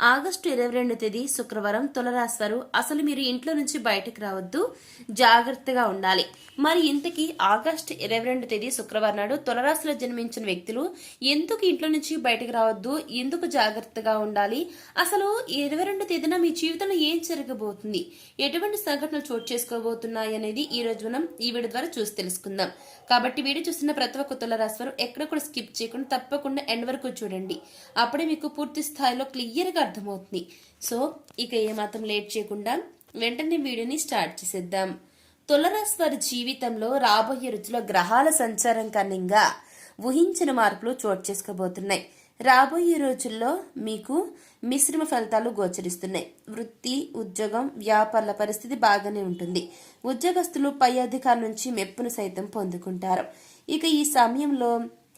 August ఇరవై రెండు తేదీ శుక్రవారం తులరాశి వారు అసలు మీరు ఇంట్లో నుంచి బయటకు రావద్దు జాగ్రత్తగా ఉండాలి. మరి ఇంతకీ ఆగస్టు ఇరవై రెండు తేదీ శుక్రవారం నాడు తులరాశిలో జన్మించిన వ్యక్తులు ఎందుకు ఇంట్లో నుంచి బయటకు రావద్దు ఎందుకు జాగ్రత్తగా ఉండాలి? అసలు ఇరవై రెండు తేదీన మీ జీవితంలో ఏం జరగబోతుంది? ఎటువంటి సంఘటనలు చోటు చేసుకోబోతున్నాయి అనేది ఈ రోజు మనం ఈ వీడియో ద్వారా చూసి తెలుసుకుందాం. కాబట్టి వీడియో చూస్తున్న ప్రతి ఒక్క తొలరాశి వారు ఎక్కడ కూడా స్కిప్ చేయకుండా తప్పకుండా ఎండ్ వరకు చూడండి. అప్పుడే మీకు పూర్తి స్థాయిలో క్లియర్గా అర్థమవుతుంది. సో ఇక ఏమాత్రం లేట్ చేయకుండా వెంటనే వీడియోని స్టార్ట్ చేసేద్దాం. తులరాశి వారి జీవితంలో రాబోయే రుచిలో గ్రహాల సంచారం కారణంగా ఊహించిన మార్పులు చోటు చేసుకోబోతున్నాయి. రాబోయే రోజుల్లో మీకు మిశ్రమ ఫలితాలు గోచరిస్తున్నాయి. వృత్తి ఉద్యోగం వ్యాపారాల పరిస్థితి బాగానే ఉంటుంది. ఉద్యోగస్తులు పై అధికారుల నుంచి మెప్పును సైతం పొందుకుంటారు. ఇక ఈ సమయంలో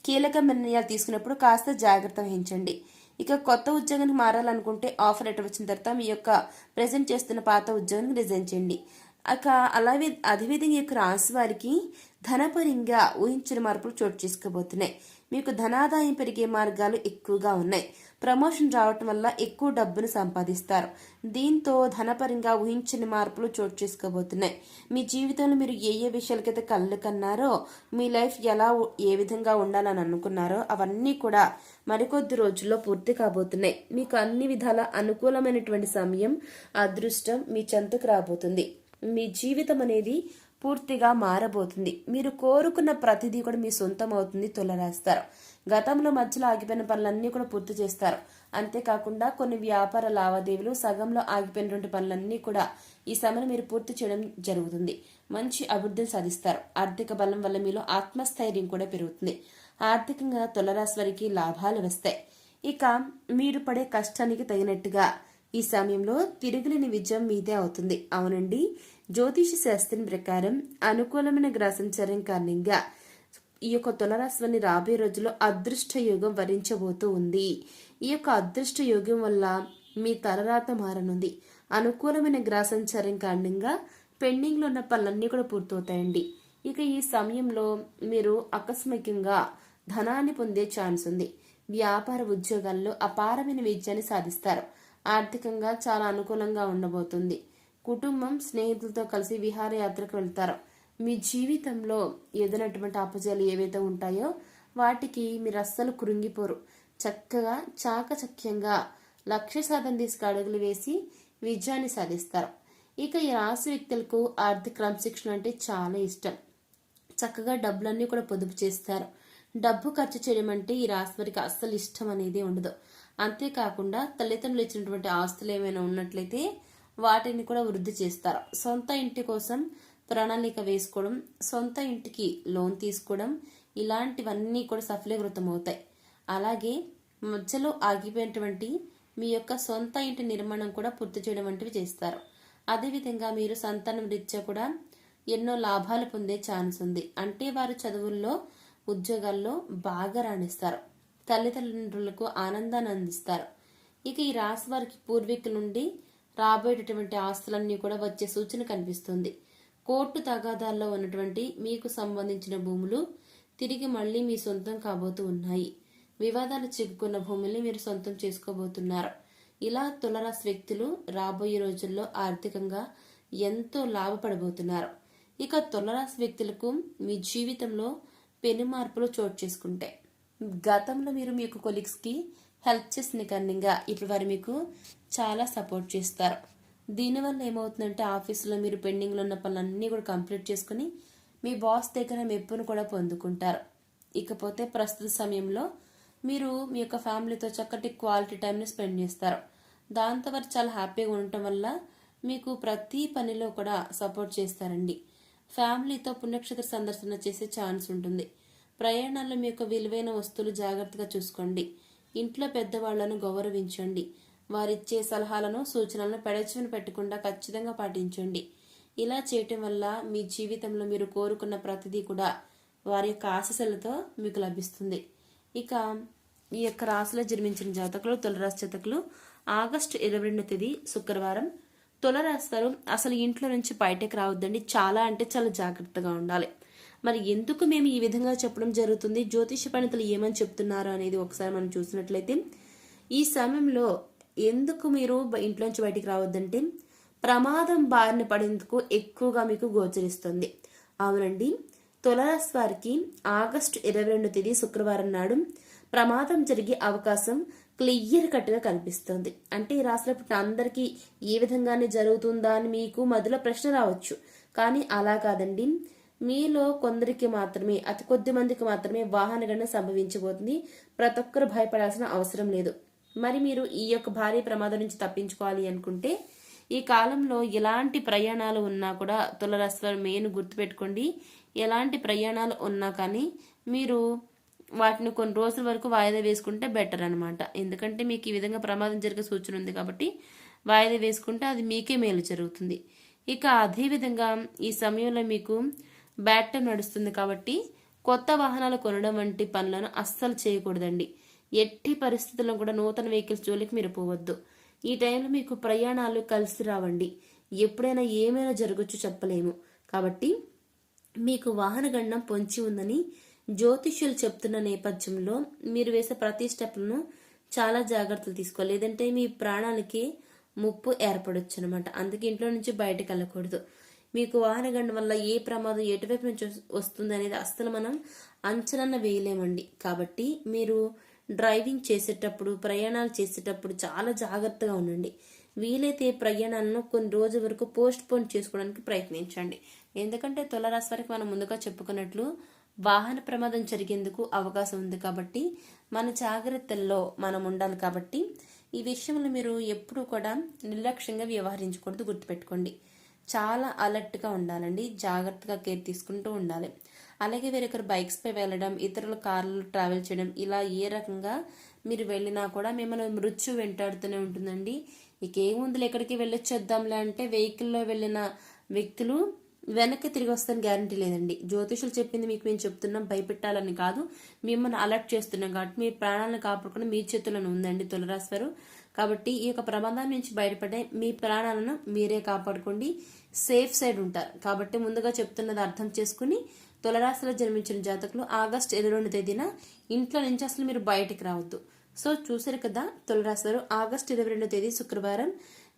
కీలక నిర్ణయాలు తీసుకున్నప్పుడు కాస్త జాగ్రత్త వహించండి. ఇక కొత్త ఉద్యోగానికి మారాలనుకుంటే ఆఫర్ లెటర్ వచ్చిన తర్వాత మీ యొక్క ప్రజెంట్ చేస్తున్న పాత ఉద్యోగానికి రిజైన్ చేయండి. అక అలాగే అదేవిధంగా ఈ యొక్క రాశి వారికి ధనపరంగా ఊహించిన మార్పులు చోటు చేసుకోబోతున్నాయి. మీకు ధనాదాయం పెరిగే మార్గాలు ఎక్కువగా ఉన్నాయి. ప్రమోషన్ రావటం వల్ల ఎక్కువ డబ్బును సంపాదిస్తారు. దీంతో ధనపరంగా ఊహించని మార్పులు చోటు చేసుకోబోతున్నాయి. మీ జీవితంలో మీరు ఏ ఏ విషయాలకైతే కళ్ళు కన్నారో మీ లైఫ్ ఎలా ఏ విధంగా ఉండాలని అనుకున్నారో అవన్నీ కూడా మరికొద్ది రోజుల్లో పూర్తి కాబోతున్నాయి. మీకు అన్ని విధాల అనుకూలమైనటువంటి సమయం అదృష్టం మీ చెంతకు రాబోతుంది. మీ జీవితం అనేది పూర్తిగా మారబోతుంది. మీరు కోరుకున్న ప్రతిదీ కూడా మీ సొంతం అవుతుంది తొలరాస్తారు. గతంలో మధ్యలో ఆగిపోయిన పనులన్నీ కూడా పూర్తి చేస్తారు. అంతేకాకుండా కొన్ని వ్యాపార లావాదేవీలు సగంలో ఆగిపోయినటువంటి పనులన్నీ కూడా ఈ సమయం మీరు పూర్తి చేయడం జరుగుతుంది. మంచి అభివృద్ధిని సాధిస్తారు. ఆర్థిక బలం వల్ల మీలో ఆత్మస్థైర్యం కూడా పెరుగుతుంది. ఆర్థికంగా తొలరాశి వారికి లాభాలు వస్తాయి. ఇక మీరు పడే కష్టానికి తగినట్టుగా ఈ సమయంలో తిరుగులేని విజయం మీదే అవుతుంది. అవునండి. జ్యోతిష శాస్త్రం ప్రకారం అనుకూలమైన గ్రహ కారణంగా ఈ యొక్క తులరాశిని రాబోయే రోజుల్లో అదృష్ట యోగం వరించబోతూ ఉంది. ఈ యొక్క అదృష్ట యోగం వల్ల మీ తలరాత మారనుంది. అనుకూలమైన గ్రాసంచర్యం కారణంగా పెండింగ్లో ఉన్న పనులన్నీ కూడా పూర్తవుతాయండి. ఇక ఈ సమయంలో మీరు ఆకస్మికంగా ధనాన్ని పొందే ఛాన్స్ ఉంది. వ్యాపార ఉద్యోగాల్లో అపారమైన విజయాన్ని సాధిస్తారు. ఆర్థికంగా చాలా అనుకూలంగా ఉండబోతుంది. కుటుంబం స్నేహితులతో కలిసి విహారయాత్రకు వెళ్తారు. మీ జీవితంలో ఏదైనటువంటి అపజయాలు ఏవైతే ఉంటాయో వాటికి మీరు అస్సలు కృంగిపోరు. చక్కగా చాకచక్యంగా లక్ష్య సాధన తీసుకు అడుగులు వేసి విజయాన్ని సాధిస్తారు. ఇక ఈ రాశి వ్యక్తులకు ఆర్థిక క్రమశిక్షణ అంటే చాలా ఇష్టం. చక్కగా డబ్బులన్నీ కూడా పొదుపు చేస్తారు. డబ్బు ఖర్చు చేయడం అంటే ఈ రాశి వారికి అస్సలు ఇష్టం అనేది ఉండదు. అంతేకాకుండా తల్లిదండ్రులు ఇచ్చినటువంటి ఆస్తులు ఏమైనా ఉన్నట్లయితే వాటిని కూడా వృద్ధి చేస్తారు. సొంత ఇంటి కోసం ప్రణాళిక వేసుకోవడం సొంత ఇంటికి లోన్ తీసుకోవడం ఇలాంటివన్నీ కూడా సఫలీకృతం అవుతాయి. అలాగే మధ్యలో ఆగిపోయినటువంటి మీ యొక్క సొంత ఇంటి నిర్మాణం కూడా పూర్తి చేయడం వంటివి చేస్తారు. అదేవిధంగా మీరు సంతానం రీత్యా కూడా ఎన్నో లాభాలు పొందే ఛాన్స్ ఉంది. అంటే వారు చదువుల్లో ఉద్యోగాల్లో బాగా రాణిస్తారు. తల్లిదండ్రులకు ఆనందాన్ని అందిస్తారు. ఇక ఈ రాశి వారికి పూర్వీకుల నుండి రాబోయేటటువంటి ఆస్తులన్నీ కూడా వచ్చే సూచన కనిపిస్తుంది. కోర్టు తగాదాల్లో ఉన్నటువంటి మీకు సంబంధించిన భూములు తిరిగి మళ్ళీ మీ సొంతం కాబోతూ ఉన్నాయి. వివాదాలు చిక్కుకున్న భూముల్ని మీరు సొంతం చేసుకోబోతున్నారు. ఇలా తులరాశి వ్యక్తులు రాబోయే రోజుల్లో ఆర్థికంగా ఎంతో లాభపడబోతున్నారు. ఇక తులరాశి వ్యక్తులకు మీ జీవితంలో పెను మార్పులు చోటు చేసుకుంటాయి. గతంలో మీరు మీ యొక్క కొలీగ్స్కి హెల్ప్ చేసింది కారణంగా ఇప్పుడు వారు మీకు చాలా సపోర్ట్ చేస్తారు. దీనివల్ల ఏమవుతుందంటే ఆఫీసులో మీరు పెండింగ్లో ఉన్న పనులన్నీ కూడా కంప్లీట్ చేసుకుని మీ బాస్ దగ్గర మెప్పును కూడా పొందుకుంటారు. ఇకపోతే ప్రస్తుత సమయంలో మీరు మీ యొక్క ఫ్యామిలీతో చక్కటి క్వాలిటీ టైంని స్పెండ్ చేస్తారు. దాంతో వారు చాలా హ్యాపీగా ఉండటం వల్ల మీకు ప్రతి పనిలో కూడా సపోర్ట్ చేస్తారండి. ఫ్యామిలీతో పుణ్యక్షేత్ర సందర్శన చేసే ఛాన్స్ ఉంటుంది. ప్రయాణాల్లో మీ యొక్క విలువైన వస్తువులు జాగ్రత్తగా చూసుకోండి. ఇంట్లో పెద్దవాళ్ళను గౌరవించండి. వారిచ్చే సలహాలను సూచనలను పెడచెవిన పెట్టకుండా ఖచ్చితంగా పాటించండి. ఇలా చేయటం వల్ల మీ జీవితంలో మీరు కోరుకున్న ప్రతిదీ కూడా వారి యొక్క ఆశీస్సులతో మీకు లభిస్తుంది. ఇక ఈ యొక్క రాశిలో జన్మించిన జాతకులు తులరాశి జాతకులు ఆగస్టు ఇరవై రెండు తేదీ శుక్రవారం. తులరాస్తారు అసలు ఇంట్లో నుంచి బయటకు రావద్దండి. చాలా అంటే చాలా జాగ్రత్తగా ఉండాలి. మరి ఎందుకు మేము ఈ విధంగా చెప్పడం జరుగుతుంది? జ్యోతిష పండితులు ఏమని చెప్తున్నారు అనేది ఒకసారి మనం చూసినట్లయితే ఈ సమయంలో ఎందుకు మీరు ఇంట్లోంచి బయటికి రావద్దంటే ప్రమాదం బారిన పడేందుకు ఎక్కువగా మీకు గోచరిస్తుంది. అవునండి. తులరాశి వారికి ఆగస్టు ఇరవై రెండు తేదీ శుక్రవారం నాడు ప్రమాదం జరిగే అవకాశం క్లియర్ కట్గా కనిపిస్తుంది. అంటే ఈ రాశిలో పుట్టిన అందరికీ ఏ విధంగానే జరుగుతుందా అని మీకు మధ్యలో ప్రశ్న రావచ్చు. కానీ అలా కాదండి. మీలో కొందరికి మాత్రమే అతి కొద్ది మందికి మాత్రమే వాహన గణన సంభవించబోతుంది. ప్రతి ఒక్కరు భయపడాల్సిన అవసరం లేదు. మరి మీరు ఈ యొక్క భారీ ప్రమాదం నుంచి తప్పించుకోవాలి అనుకుంటే ఈ కాలంలో ఎలాంటి ప్రయాణాలు ఉన్నా కూడా తులరాశి మెయిన్ గుర్తుపెట్టుకోండి. ఎలాంటి ప్రయాణాలు ఉన్నా కానీ మీరు వాటిని కొన్ని రోజుల వరకు వాయిదా వేసుకుంటే బెటర్ అనమాట ఎందుకంటే మీకు ఈ విధంగా ప్రమాదం జరిగే సూచన ఉంది కాబట్టి వాయిదా వేసుకుంటే అది మీకే మేలు జరుగుతుంది. ఇక అదేవిధంగా ఈ సమయంలో మీకు బ్యాట్ నడుస్తుంది కాబట్టి కొత్త వాహనాలు కొనడం వంటి పనులను అస్సలు చేయకూడదండి. ఎట్టి పరిస్థితుల్లో కూడా నూతన వెహికల్స్ జోలికి మీరు పోవద్దు. ఈ టైంలో మీకు ప్రయాణాలు కలిసి రావండి. ఎప్పుడైనా ఏమైనా జరగచ్చు చెప్పలేము. కాబట్టి మీకు వాహన గండం పొంచి ఉందని జ్యోతిష్యులు చెప్తున్న నేపథ్యంలో మీరు వేసే ప్రతి స్టెప్లను చాలా జాగ్రత్తలు తీసుకోవాలి. లేదంటే మీ ప్రాణాలకి ముప్పు ఏర్పడొచ్చు అనమాట అందుకే ఇంట్లో నుంచి బయటకు వెళ్ళకూడదు. మీకు వాహనగండం వల్ల ఏ ప్రమాదం ఎటువైపు నుంచి వస్తుంది అనేది అస్సలు మనం అంచనా వేయలేమండి. కాబట్టి మీరు డ్రైవింగ్ చేసేటప్పుడు ప్రయాణాలు చేసేటప్పుడు చాలా జాగ్రత్తగా ఉండండి. వీలైతే ప్రయాణాలను కొన్ని రోజుల వరకు పోస్ట్ పోన్ చేసుకోవడానికి ప్రయత్నించండి. ఎందుకంటే తులరాశి వారికి మనం ముందుగా చెప్పుకున్నట్లు వాహన ప్రమాదం జరిగేందుకు అవకాశం ఉంది కాబట్టి మన జాగ్రత్తల్లో మనం ఉండాలి కాబట్టి ఈ విషయంలో మీరు ఎప్పుడూ కూడా నిర్లక్ష్యంగా వ్యవహరించకూడదు గుర్తుపెట్టుకోండి. చాలా అలర్ట్గా ఉండాలండి. జాగ్రత్తగా కేర్ తీసుకుంటూ ఉండాలి. అలాగే వేరొకరు బైక్స్పై వెళ్ళడం ఇతరుల కార్లు ట్రావెల్ చేయడం ఇలా ఏ రకంగా మీరు వెళ్ళినా కూడా మిమ్మల్ని మృత్యు వెంటాడుతూనే ఉంటుందండి. ఇక ఏముందిలే ఎక్కడికి వెళ్ళొచ్చేద్దాంలే అంటే వెహికల్లో వెళ్ళిన వ్యక్తులు వెనక్కి తిరిగి వస్తాను గ్యారంటీ లేదండి. జ్యోతిషులు చెప్పింది మీకు మేము చెప్తున్నాం భయపెట్టాలని కాదు. మిమ్మల్ని అలర్ట్ చేస్తున్నాం కాబట్టి మీ ప్రాణాలను కాపాడుకుని మీ చేతులను ఉందండి తులరాశివారు కాబట్టి ఈ యొక్క ప్రమాదం నుంచి బయటపడే మీ ప్రాణాలను మీరే కాపాడుకోండి. సేఫ్ సైడ్ ఉంటారు. కాబట్టి ముందుగా చెప్తున్నది అర్థం చేసుకుని తులరాశిలో జన్మించిన జాతకులు ఆగస్ట్ ఇరవై రెండు తేదీన ఇంట్లో నుంచి అసలు మీరు బయటికి రావద్దు. సో చూసారు కదా తులరాశి వారు ఆగస్ట్ ఇరవై రెండో తేదీ శుక్రవారం.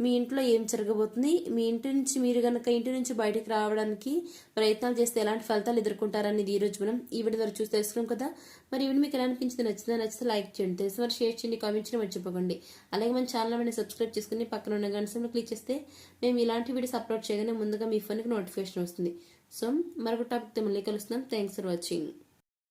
మీ ఇంట్లో ఏం జరగబోతుంది? మీ ఇంటి నుంచి మీరు గనక ఇంటి నుంచి బయటకు రావడానికి ప్రయత్నాలు చేస్తే ఎలాంటి ఫలితాలు ఎదుర్కొంటారనేది ఈరోజు మనం ఈ వీడియో ద్వారా చూసి తెలుసుకున్నాం కదా? మరి ఇవి మీకు ఎలా అనిపించింది నచ్చిందా నచ్చితే లైక్ చేయండి. తెలిసి మరి షేర్ చేయండి కామెంట్ చేయడం మర్చిపోకండి. అలాగే మన ఛానల్ వెంటనే సబ్స్క్రైబ్ చేసుకుని పక్కన ఉన్న గంట క్లిక్ చేస్తే మేము ఇలాంటి వీడియోస్ అప్లోడ్ చేయగానే ముందుగా మీ ఫోన్కి నోటిఫికేషన్ వస్తుంది. సో మరొక టాపిక్తో మళ్ళీ కలుస్తున్నాం. Thanks for watching.